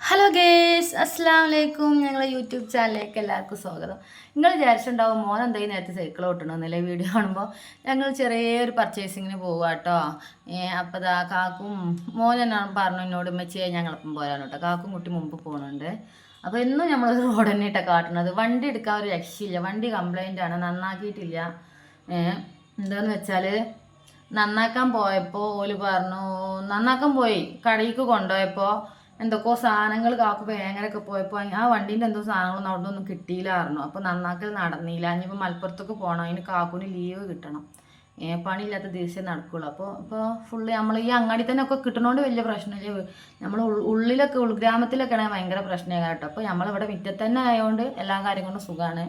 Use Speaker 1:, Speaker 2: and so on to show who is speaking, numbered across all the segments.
Speaker 1: Hello guys അസ്സാം വലൈക്കും ഞങ്ങളുടെ യൂട്യൂബ് ചാനലിലേക്ക് എല്ലാവർക്കും സ്വാഗതം. നിങ്ങൾ വിചാരിച്ചിട്ടുണ്ടാവും മോൻ എന്തായാലും നേരത്തെ സൈക്കിൾ ഓട്ടണമെന്നല്ലേ വീഡിയോ കാണുമ്പോൾ ഞങ്ങൾ ചെറിയൊരു പർച്ചേസിങ്ങിന് പോവുക കേട്ടോ അപ്പോൾ ഇതാ കാക്കും മോൻ എന്നാണ് പറഞ്ഞു എന്നോട് ഉമ്മച്ചിയെ ഞങ്ങളപ്പം പോരാൻ കേട്ടോ കാക്കും കുട്ടി മുമ്പ് പോകുന്നുണ്ട് അപ്പോൾ എന്നും നമ്മൾ റോഡ് തന്നെ ഇട്ടാണ് കാട്ടുന്നത് വണ്ടി എടുക്കാൻ ഒരു രക്ഷയില്ല. വണ്ടി കംപ്ലൈന്റ് ആണ്. നന്നാക്കിയിട്ടില്ല. എന്താന്ന് വെച്ചാൽ നന്നാക്കാൻ പോയപ്പോൾ ഓൽ പറഞ്ഞു നന്നാക്കാൻ പോയി. കടയിലേക്ക് കൊണ്ടുപോയപ്പോൾ എന്തൊക്കെയോ സാധനങ്ങൾ കാക്കു ഭയങ്കരമൊക്കെ പോയപ്പോൾ ആ വണ്ടീന്റെ എന്തോ സാധനങ്ങളൊന്നും അവിടെ ഒന്നും കിട്ടിയില്ലായിരുന്നു. അപ്പോൾ നന്നാക്കൽ നടന്നില്ല. ഇനിയിപ്പോൾ മലപ്പുറത്തൊക്കെ പോകണം അതിന് കാക്കുന് ലീവ് കിട്ടണം. ഏ പണിയില്ലാത്ത ദിവസം നടക്കുള്ളൂ. അപ്പോൾ ഇപ്പോൾ ഫുള്ള് നമ്മൾ ഈ അങ്ങാടി തന്നെ ഒക്കെ കിട്ടണോണ്ട് വലിയ പ്രശ്നമില്ല. നമ്മൾ ഉള്ളിലൊക്കെ ഉൾഗ്രാമത്തിലൊക്കെയാണ് ഭയങ്കര പ്രശ്നമാണ് കേട്ടോ അപ്പോൾ നമ്മളിവിടെ മുറ്റത്ത് തന്നെ ആയതുകൊണ്ട് എല്ലാ കാര്യം കൊണ്ടും സുഖമാണ്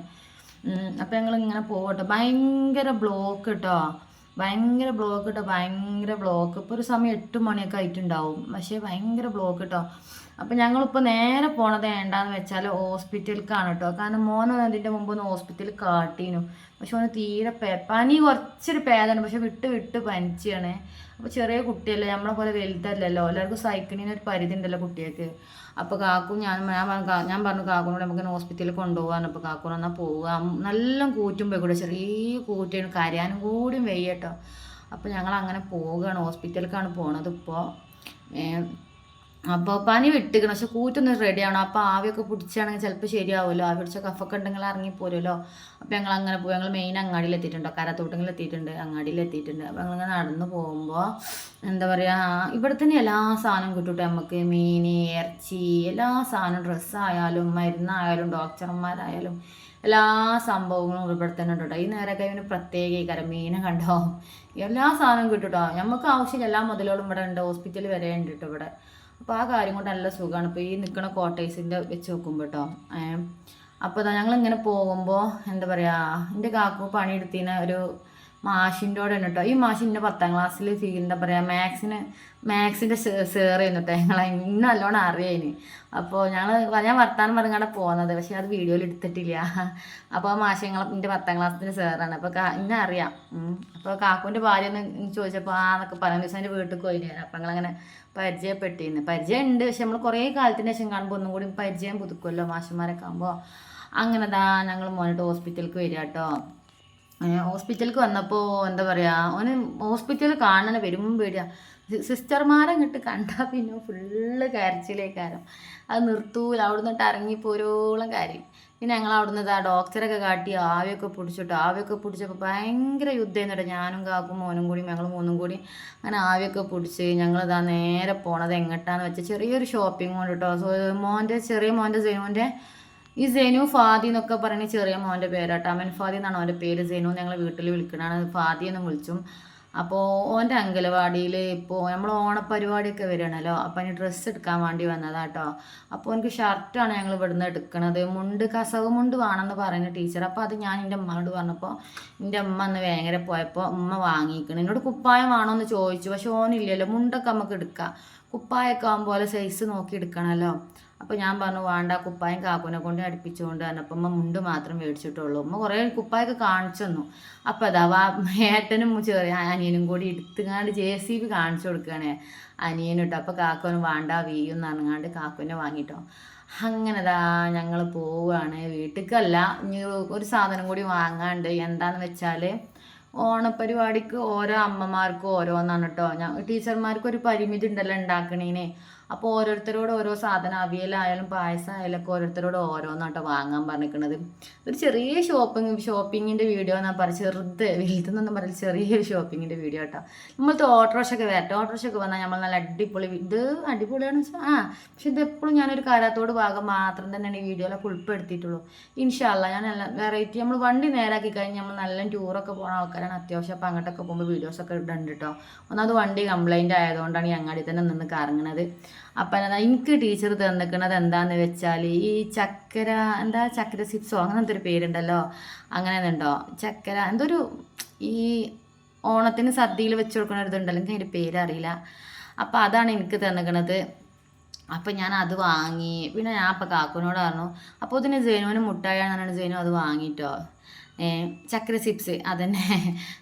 Speaker 1: അപ്പോൾ ഞങ്ങൾ ഇങ്ങനെ പോകട്ടെ ഭയങ്കര ബ്ലോക്ക് കേട്ടോ ഭയങ്കര ബ്ലോക്ക് കേട്ടോ ഭയങ്കര ബ്ലോക്ക് ഇപ്പോൾ ഒരു സമയം എട്ട് മണിയൊക്കെ ആയിട്ടുണ്ടാവും. പക്ഷേ ഭയങ്കര ബ്ലോക്ക് കേട്ടോ അപ്പോൾ ഞങ്ങളിപ്പോൾ നേരെ പോണത് വേണ്ടാന്ന് വെച്ചാൽ ഹോസ്പിറ്റലിലേക്കാണ് കേട്ടോ കാരണം മോനെ അതിന്റെ മുമ്പ് ഒന്ന് ഹോസ്പിറ്റലിൽ കാട്ടീനു. പക്ഷെ ഒന്ന് തീരെ പേ പനി കുറച്ചൊരു പേദന പക്ഷെ വിട്ട് വിട്ട് പനിച്ചാണ്. അപ്പോൾ ചെറിയ കുട്ടിയല്ലേ നമ്മളെ പോലെ വലുതല്ലല്ലോ. എല്ലാവർക്കും സൈക്കിളിന് ഒരു പരിധി ഉണ്ടല്ലോ കുട്ടികൾക്ക്. അപ്പോൾ കാക്കു ഞാൻ ഞാൻ ഞാൻ പറഞ്ഞു കാക്കുനോട് നമുക്ക് ഹോസ്പിറ്റലിൽ കൊണ്ടുപോകാൻ അപ്പോൾ കാക്കുന എന്നാൽ പോവുക. നല്ല കൂറ്റും പോയി കൂടെ. ചെറിയ കൂറ്റാണ്. കരയാനും കൂടി വെയ്യട്ടോ അപ്പോൾ ഞങ്ങൾ അങ്ങനെ പോവുകയാണ് ഹോസ്പിറ്റലിലേക്കാണ് പോണത് ഇപ്പോൾ അപ്പോൾ പനി വിട്ടിക്കണം. പക്ഷെ കൂറ്റൊന്ന് റെഡി ആവണം. അപ്പോൾ ആവിയൊക്കെ പിടിച്ചാണെങ്കിൽ ചിലപ്പോൾ ശരിയാവുമല്ലോ ആവി പിടിച്ച കഫൊക്കെ ഉണ്ടെങ്കിൽ ഇറങ്ങിപ്പോരുമല്ലോ അപ്പോൾ ഞങ്ങൾ അങ്ങനെ പോയി. ഞങ്ങൾ മെയിൻ അങ്ങാടിയിൽ എത്തിയിട്ടുണ്ടോ കരത്തോട്ടങ്ങളിൽ എത്തിയിട്ടുണ്ട്. അങ്ങാടിയിൽ എത്തിയിട്ടുണ്ട്. അപ്പോൾ ഞങ്ങളിങ്ങനെ നടന്നു പോകുമ്പോൾ എന്താ പറയുക ഇവിടെ തന്നെ എല്ലാ സാധനവും കിട്ടും നമുക്ക്. മീൻ ഇറച്ചി എല്ലാ സാധനവും. ഡ്രസ്സായാലും മരുന്നായാലും ഡോക്ടർമാരായാലും എല്ലാ സംഭവങ്ങളും ഇവിടെ തന്നെ ഉണ്ട് കേട്ടോ. ഈ നേരമൊക്കെ ഇവന് പ്രത്യേക കരം മീനെ കണ്ടോ? എല്ലാ സാധനവും കിട്ടും കേട്ടോ. നമുക്ക് ആവശ്യമില്ല. എല്ലാ മുതലുകളും ഇവിടെ ഉണ്ട്. ഹോസ്പിറ്റൽ വരെ ഉണ്ട് കേട്ടോ ഇവിടെ. അപ്പോൾ ആ കാര്യം കൊണ്ട് നല്ല സുഖമാണ് ഇപ്പോൾ ഈ നിൽക്കുന്ന കോട്ടേഴ്സിന്റെ വെച്ച് നോക്കുമ്പോൾ കേട്ടോ അപ്പോൾ ഞങ്ങൾ ഇങ്ങനെ പോകുമ്പോൾ എന്താ പറയുക എന്റെ കാക്കു പണിയെടുത്തിന് ഒരു മാഷിന്റെ കേട്ടോ ഈ മാഷ് ഇന്ന പത്താം ക്ലാസ്സിൽ എന്താ പറയുക മാത്സിന് മാത്സിന്റെ സേർ ചെയ്യുന്നു കേട്ടോ ഞങ്ങളെ. ഇന്ന് നല്ലോണം അറിയാന്. അപ്പോൾ ഞങ്ങൾ ഞാൻ വർത്താനം പറഞ്ഞാണ് പോകുന്നത് പക്ഷേ അത് വീഡിയോയിൽ എടുത്തിട്ടില്ല. അപ്പോൾ ആ മാഷ് ഞങ്ങൾ എന്റെ പത്താം ക്ലാസ്സിന്റെ സേറാണ്. അപ്പോൾ ഇന്നെ അറിയാം. അപ്പോൾ കാക്കുവിന്റെ ഭാര്യ ഒന്ന് ചോദിച്ചപ്പോൾ ആ എന്നൊക്കെ പറയുന്ന ദിവസം എന്റെ വീട്ടിൽ പോയി ഞാൻ അപ്പോൾ ഞങ്ങളങ്ങനെ പരിചയപ്പെട്ടിരുന്നു. പരിചയം ഉണ്ട് പക്ഷെ നമ്മൾ കുറേ കാലത്തിന് ശേഷം കാണുമ്പോൾ ഒന്നും കൂടി പരിചയം പുതുക്കുമല്ലോ മാഷന്മാരൊക്കെ ആകുമ്പോൾ അങ്ങനെ ഞങ്ങൾ മോനിട്ട് ഹോസ്പിറ്റലിലേക്ക് വരിക കേട്ടോ ഹോസ്പിറ്റലിലേക്ക് വന്നപ്പോൾ എന്താ പറയുക ഓന് ഹോസ്പിറ്റലിൽ കാണാൻ വരുമ്പം പേടിയാ സിസ്റ്റർമാരെ ഇങ്ങോട്ട് കണ്ടാൽ പിന്നെ ഫുള്ള് കരച്ചിലേക്കാരം. അത് നിർത്തൂല അവിടെ നിന്നിട്ട് ഇറങ്ങിപ്പോരോളം കാര്യം. പിന്നെ ഞങ്ങൾ അവിടെ നിന്ന് ആ ഡോക്ടറൊക്കെ കാട്ടി ആവിയൊക്കെ പിടിച്ചിട്ട് ആവിയൊക്കെ പിടിച്ചപ്പോൾ ഭയങ്കര യുദ്ധം കേട്ടോ ഞാനും കാക്കും മോനും കൂടി ഞങ്ങൾ മൂന്നും കൂടി അങ്ങനെ ആവിയൊക്കെ പിടിച്ച് ഞങ്ങളിതാ നേരെ പോണത് എങ്ങോട്ടാന്ന് വെച്ചാൽ ചെറിയൊരു ഷോപ്പിംഗ് കൊണ്ട് കേട്ടോ മോന്റെ ചെറിയ മോന്റെ ജെനുവിന്റെ ഈ സെനു ഫാദി എന്നൊക്കെ പറയുന്ന ചെറിയ മോന്റെ പേരാട്ടോ. അമൻ ഫാദി എന്നാണ് അവന്റെ പേര്. സെനു ഞങ്ങൾ വീട്ടിൽ വിളിക്കണതാണ്. ഫാദി എന്ന് വിളിച്ചും. അപ്പോൾ ഓന്റെ അങ്കലവാടിയിൽ ഇപ്പോൾ നമ്മൾ ഓണപ്പരിപാടിയൊക്കെ വരികയാണല്ലോ. അപ്പം അതിന് ഡ്രസ്സ് എടുക്കാൻ വേണ്ടി വന്നതാട്ടോ. അപ്പോൾ എനിക്ക് ഷർട്ടാണ് ഞങ്ങൾ ഇവിടുന്ന് എടുക്കണത്. മുണ്ട് കസവ് മുണ്ട് വേണമെന്ന് പറയുന്ന ടീച്ചർ. അപ്പോൾ അത് ഞാൻ എന്റെ അമ്മയോട് പറഞ്ഞപ്പോൾ എന്റെ അമ്മ അന്ന് ഭയങ്കര പോയപ്പോൾ ഉമ്മ വാങ്ങിക്കണം. എന്നോട് കുപ്പായം വേണോ എന്ന് ചോദിച്ചു. പക്ഷെ ഓനില്ലല്ലോ. മുണ്ടൊക്കെ നമുക്ക് എടുക്കാം. കുപ്പായൊക്കെ ആകുമ്പോൾ സൈസ് നോക്കി എടുക്കണമല്ലോ. അപ്പോൾ ഞാൻ പറഞ്ഞു വേണ്ട കുപ്പായം കാക്കുനെ കൊണ്ട് അടുപ്പിച്ചുകൊണ്ട് പറഞ്ഞപ്പോൾ അമ്മ മുണ്ട് മാത്രം മേടിച്ചിട്ടുള്ളൂ. അമ്മ കുറേ കുപ്പായൊക്കെ കാണിച്ചു തന്നു. അപ്പോൾ അതാ ഏട്ടനും ചെറിയ അനിയനും കൂടി എടുത്തുങ്ങാണ്ട് ജെ സി ബി കാണിച്ചു കൊടുക്കുകയാണ് അനിയനും അപ്പോൾ കാക്കുന് വേണ്ട വീയും എന്ന് പറഞ്ഞാണ്ട് കാക്കുനെ വാങ്ങിട്ടോ. അങ്ങനെതാ ഞങ്ങൾ പോവുകയാണ് വീട്ടിലേക്കല്ല ഇനി ഒരു സാധനം കൂടി വാങ്ങാണ്ട് എന്താന്ന് വെച്ചാൽ ഓണപരിപാടിക്ക് ഓരോ അമ്മമാർക്കും ഓരോന്നാണ് കേട്ടോ ഞാൻ ടീച്ചർമാർക്ക് ഒരു പരിമിതി ഉണ്ടല്ലോ ഉണ്ടാക്കണേന്. അപ്പോൾ ഓരോരുത്തരോട് ഓരോ സാധനം അവിയലായാലും പായസം ആയാലും ഒക്കെ ഓരോരുത്തരോട് ഓരോന്നാട്ടോ വാങ്ങാൻ പറഞ്ഞിരിക്കുന്നത് ഒരു ചെറിയ ഷോപ്പിംഗ് ഷോപ്പിങ്ങിന്റെ വീഡിയോ എന്നാ പറയുക ചെറുത് വലുതെന്നൊന്നും പറയില്ല ചെറിയൊരു ഷോപ്പിങ്ങിന്റെ വീഡിയോ കേട്ടോ നമ്മളത്തെ ഓട്ടോറിക്ഷയൊക്കെ വരട്ടെ. ഓട്ടോറിക്ഷയൊക്കെ വന്നാൽ നമ്മൾ നല്ല അടിപൊളി ഇത് അടിപൊളിയാണെന്ന് വെച്ചാൽ ആ പക്ഷെ ഇത് എപ്പോഴും ഞാനൊരു കാരാത്തോട് ഭാഗം മാത്രം തന്നെയാണ് ഈ വീഡിയോയിലൊക്കെ ഉൾപ്പെടുത്തിയിട്ടുള്ളൂ. ഇൻഷാല്ല ഞാൻ നല്ല വെറൈറ്റി നമ്മൾ വണ്ടി നേരാക്കി കഴിഞ്ഞാൽ നമ്മൾ നല്ല ടൂറൊക്കെ പോകുന്ന ആൾക്കാരാണ് അത്യാവശ്യം. അപ്പം അങ്ങോട്ടൊക്കെ പോകുമ്പോൾ വീഡിയോസൊക്കെ ഇടുന്നുണ്ട് കേട്ടോ ഒന്നാമത് വണ്ടി കംപ്ലൈന്റ് ആയതുകൊണ്ടാണ് ഈ തന്നെ നിന്ന് കറങ്ങണത്. അപ്പം എന്താ എനിക്ക് ടീച്ചർ തന്നിക്കണത് എന്താന്ന് വെച്ചാൽ ഈ ചക്കര എന്താ ചക്കര സിപ്സോ അങ്ങനത്തെ ഒരു പേരുണ്ടല്ലോ. അങ്ങനെ ഉണ്ടോ ചക്കര എന്തൊരു ഈ ഓണത്തിന് സദ്യയിൽ വെച്ച് കൊടുക്കുന്ന ഒരു ഇതുണ്ടല്ലോ എനിക്ക് അതിന്റെ പേരറിയില്ല അപ്പം അതാണ് എനിക്ക് തന്നിക്കണത്. അപ്പം ഞാൻ അത് വാങ്ങി പിന്നെ ഞാൻ അപ്പം കാക്കുനോട് പറഞ്ഞു അപ്പോൾ ഇതിന് ജൈനുവിന് മുട്ടായാണ് ജൈനു അത് വാങ്ങിട്ടോ? ഏ, ചിപ്സ് ചിപ്സ്. അതന്നെ.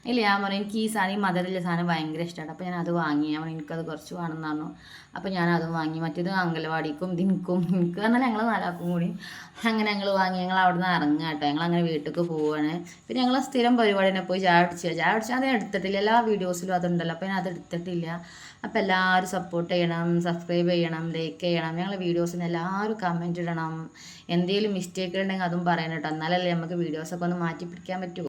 Speaker 1: ഇല്ല ഞാൻ പറഞ്ഞു എനിക്ക് ഈ സാധനം ഈ മധുരമുള്ള സാധനം ഭയങ്കര ഇഷ്ടമാണ് അപ്പോൾ ഞാൻ അത് വാങ്ങി. ഞാൻ പറഞ്ഞു എനിക്കത് കുറച്ച് വേണമെന്ന് പറഞ്ഞു. അപ്പോൾ ഞാൻ അത് വാങ്ങി. മറ്റേത് അങ്കലവാടിക്കും ദിനക്കും എനിക്ക് പറഞ്ഞാൽ ഞങ്ങൾ നാലാക്കും കൂടി. അങ്ങനെ ഞങ്ങൾ വാങ്ങി. ഞങ്ങൾ അവിടെ നിന്ന് ഇറങ്ങുക കേട്ടോ. ഞങ്ങൾ അങ്ങനെ വീട്ടിലേക്ക് പോവുകയാണ് പിന്നെ ഞങ്ങൾ സ്ഥിരം പരിപാടി തന്നെ പോയി ചായ അടിച്ചു ചായ അടിച്ചാൽ അത് എടുത്തിട്ടില്ല. എല്ലാ വീഡിയോസിലും അതുണ്ടല്ലോ. അപ്പോൾ ഞാൻ അത് എടുത്തിട്ടില്ല. അപ്പോൾ എല്ലാവരും സപ്പോർട്ട് ചെയ്യണം സബ്സ്ക്രൈബ് ചെയ്യണം ലൈക്ക് ചെയ്യണം. ഞങ്ങളെ വീഡിയോസിന് എല്ലാവരും കമന്റ് ഇടണം. എന്തെങ്കിലും മിസ്റ്റേക്ക് ഉണ്ടെങ്കിൽ അതും പറയണം കേട്ടോ. എന്നാലല്ലേ നമുക്ക് വീഡിയോസൊക്കെ ഒന്ന് മാറ്റി പിടിക്കാൻ പറ്റൂ